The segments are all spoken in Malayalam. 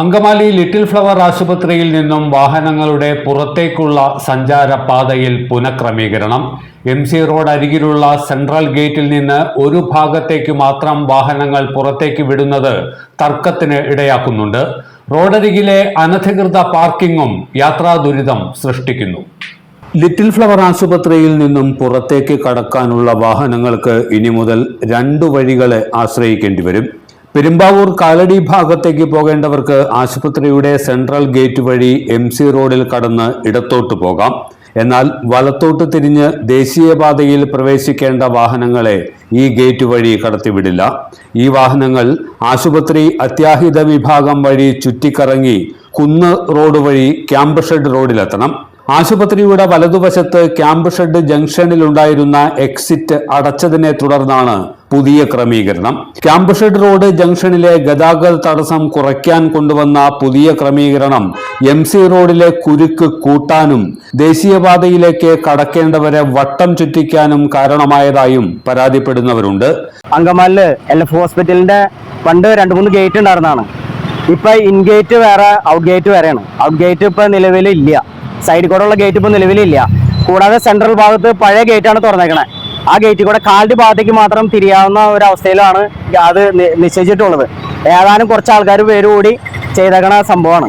Angamaly little flower ആശുപത്രിയിൽ നിന്നും വാഹനങ്ങളുടെ പുറത്തേക്കുള്ള സഞ്ചാരപാതയിൽ പുനഃക്രമീകരണം. എം സി റോഡ് അരികിലുള്ള സെൻട്രൽ ഗേറ്റിൽ നിന്ന് ഒരു ഭാഗത്തേക്ക് മാത്രം വാഹനങ്ങൾ പുറത്തേക്ക് വിടുന്നത് തർക്കത്തിന് ഇടയാക്കുന്നുണ്ട്. റോഡരികിലെ അനധികൃത പാർക്കിങ്ങും യാത്രാ ദുരിതം സൃഷ്ടിക്കുന്നു. ലിറ്റിൽ ഫ്ലവർ ആശുപത്രിയിൽ നിന്നും പുറത്തേക്ക് കടക്കാനുള്ള വാഹനങ്ങൾക്ക് ഇനി മുതൽ രണ്ടു വഴികളെ ആശ്രയിക്കേണ്ടി വരും. പെരുമ്പാവൂർ കാലടി ഭാഗത്തേക്ക് പോകേണ്ടവർക്ക് ആശുപത്രിയുടെ സെൻട്രൽ ഗേറ്റ് വഴി എം സി റോഡിൽ കടന്ന് ഇടത്തോട്ട് പോകാം. എന്നാൽ വലത്തോട്ട് തിരിഞ്ഞ് ദേശീയപാതയിൽ പ്രവേശിക്കേണ്ട വാഹനങ്ങളെ ഈ ഗേറ്റ് വഴി കടത്തിവിടില്ല. ഈ വാഹനങ്ങൾ ആശുപത്രി അത്യാഹിത വിഭാഗം വഴി ചുറ്റിക്കറങ്ങി കുന്ന് റോഡ് വഴി ക്യാമ്പ് ഷെഡ് റോഡിലെത്തണം. ആശുപത്രിയുടെ വലതുവശത്ത് ക്യാമ്പ് ഷെഡ് ജംഗ്ഷനിൽ ഉണ്ടായിരുന്ന എക്സിറ്റ് അടച്ചതിനെ തുടർന്നാണ് പുതിയ ക്രമീകരണം. ക്യാമ്പ് ഷെഡ് റോഡ് ജംഗ്ഷനിലെ ഗതാഗത തടസ്സം കുറയ്ക്കാൻ കൊണ്ടുവന്ന പുതിയ ക്രമീകരണം എം സി റോഡിലെ കുരുക്ക് കൂട്ടാനും ദേശീയപാതയിലേക്ക് കടക്കേണ്ടവരെ വട്ടം ചുറ്റിക്കാനും കാരണമായതായും പരാതിപ്പെടുന്നവരുണ്ട്. അങ്കമാലിൽ എൽ എഫ് ഹോസ്പിറ്റലിന്റെ പണ്ട് രണ്ട് മൂന്ന് ഗേറ്റ് ഉണ്ടായിരുന്നതാണ്. ഇപ്പൊ ഇൻഗേറ്റ് വേറെ ഔട്ട് ഗേറ്റ് വേറെയാണ്. ഔട്ട് ഗേറ്റ് ഇപ്പൊ നിലവിലില്ല. സൈഡിൽ കൂടെ ഉള്ള ഗേറ്റ് ഇപ്പൊ നിലവിലില്ല. കൂടാതെ സെൻട്രൽ ഭാഗത്ത് പഴയ ഗേറ്റ് ആണ് തുറന്നേക്കണേ. ആ ഗേറ്റിൽ കൂടെ കാലിന്റെ ഭാഗത്തേക്ക് മാത്രം തിരിയാവുന്ന ഒരു അവസ്ഥയിലാണ് അത് നിശ്ചയിച്ചിട്ടുള്ളത്. ഏതാനും കുറച്ച് ആൾക്കാർ പേരുകൂടി ചെയ്തേക്കണ സംഭവമാണ്.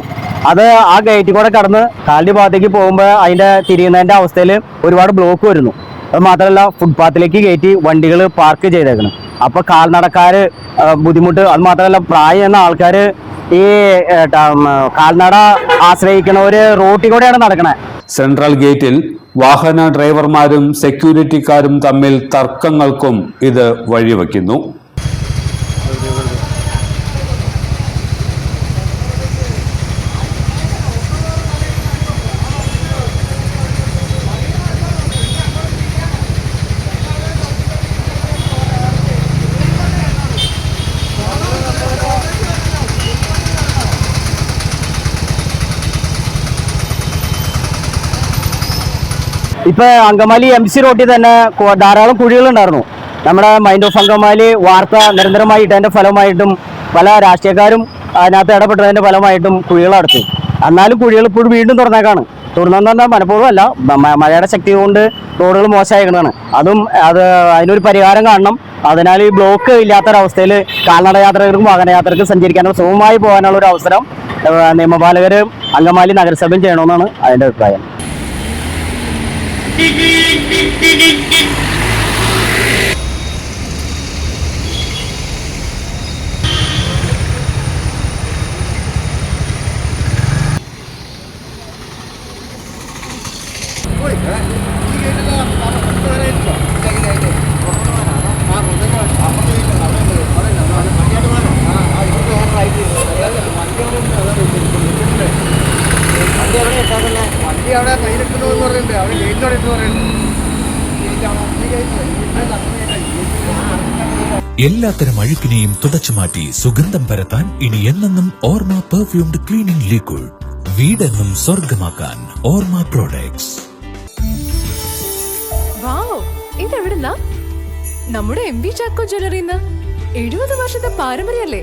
അത് ആ ഗേറ്റിൽ കൂടെ കടന്ന് കാലിന്റെ ഭാഗത്തേക്ക് പോകുമ്പോൾ അതിന്റെ തിരിയുന്നതിന്റെ അവസ്ഥയിൽ ഒരുപാട് ബ്ലോക്ക് വരുന്നു. അത് മാത്രമല്ല ഫുട്പാത്തിലേക്ക് കയറ്റി വണ്ടികൾ പാർക്ക് ചെയ്തേക്കണം. അപ്പൊ കാൽ നടക്കാർ ബുദ്ധിമുട്ട് അത് മാത്രമല്ല പ്രായം എന്ന ആൾക്കാര് ഈ കാൽനട ആശ്രയിക്കണവര് റോട്ടിൽ കൂടെയാണ് നടക്കണേ. സെൻട്രൽ ഗേറ്റിൽ വാഹന ഡ്രൈവർമാരും സെക്യൂരിറ്റിക്കാരും തമ്മിൽ തർക്കങ്ങൾക്കും ഇത് വഴിവെക്കുന്നു. ഇപ്പൊ അങ്കമാലി എം സി റോട്ടിൽ തന്നെ ധാരാളം കുഴികളുണ്ടായിരുന്നു. നമ്മുടെ മൈൻഡ് ഓഫ് അങ്കമാലി വാർത്ത നിരന്തരമായി ഇട്ടതിന്റെ ഫലമായിട്ടും പല രാഷ്ട്രീയക്കാരും അതിനകത്ത് ഇടപെട്ടതിന്റെ ഫലമായിട്ടും കുഴികൾ അടച്ചു എന്നാലും കുഴികൾ ഇപ്പോഴും വീണ്ടും തുറന്നേക്കാണ്. തുറന്നെന്ന് പറഞ്ഞാൽ മനഃപൂർവം അല്ല. മഴയുടെ ശക്തി കൊണ്ട് റോഡുകൾ മോശമായിരിക്കണതാണ് അതും അത് അതിനൊരു പരിഹാരം കാണണം. അതിനാൽ ഈ ബ്ലോക്ക് ഇല്ലാത്തൊരവസ്ഥയിൽ കാൽനട യാത്രകർക്കും വാഹനയാത്രകർക്കും സഞ്ചരിക്കാനുള്ള സുഖമായി പോകാനുള്ള ഒരു അവസരം നിയമപാലകർ അങ്കമാലി നഗരസഭയും ചെയ്യണമെന്നാണ് അതിന്റെ അഭിപ്രായം. വണ്ടി എന്ന് പറയുന്നുണ്ട്. അവിടെ എടുത്ത് പറയുന്നുണ്ട് എല്ലാത്തരം അഴുക്കിനെയും തുടച്ചു മാറ്റി സുഗന്ധം പരത്താൻ ഇനി എന്നെന്നും ഓർമ്മ പെർഫ്യൂംഡ് ക്ലീനിംഗ് ലിക്വിഡ് വീടെന്നും സ്വർഗമാക്കാൻ ഓർമ്മ പ്രോഡക്ട്സ് വാവ് ഇതെവിടുന്നാ? നമ്മുടെ എം ബി ചാക്കോ ജ്വല്ലറിന്ന് എഴുപത് വർഷത്തെ പാരമ്പര്യല്ലേ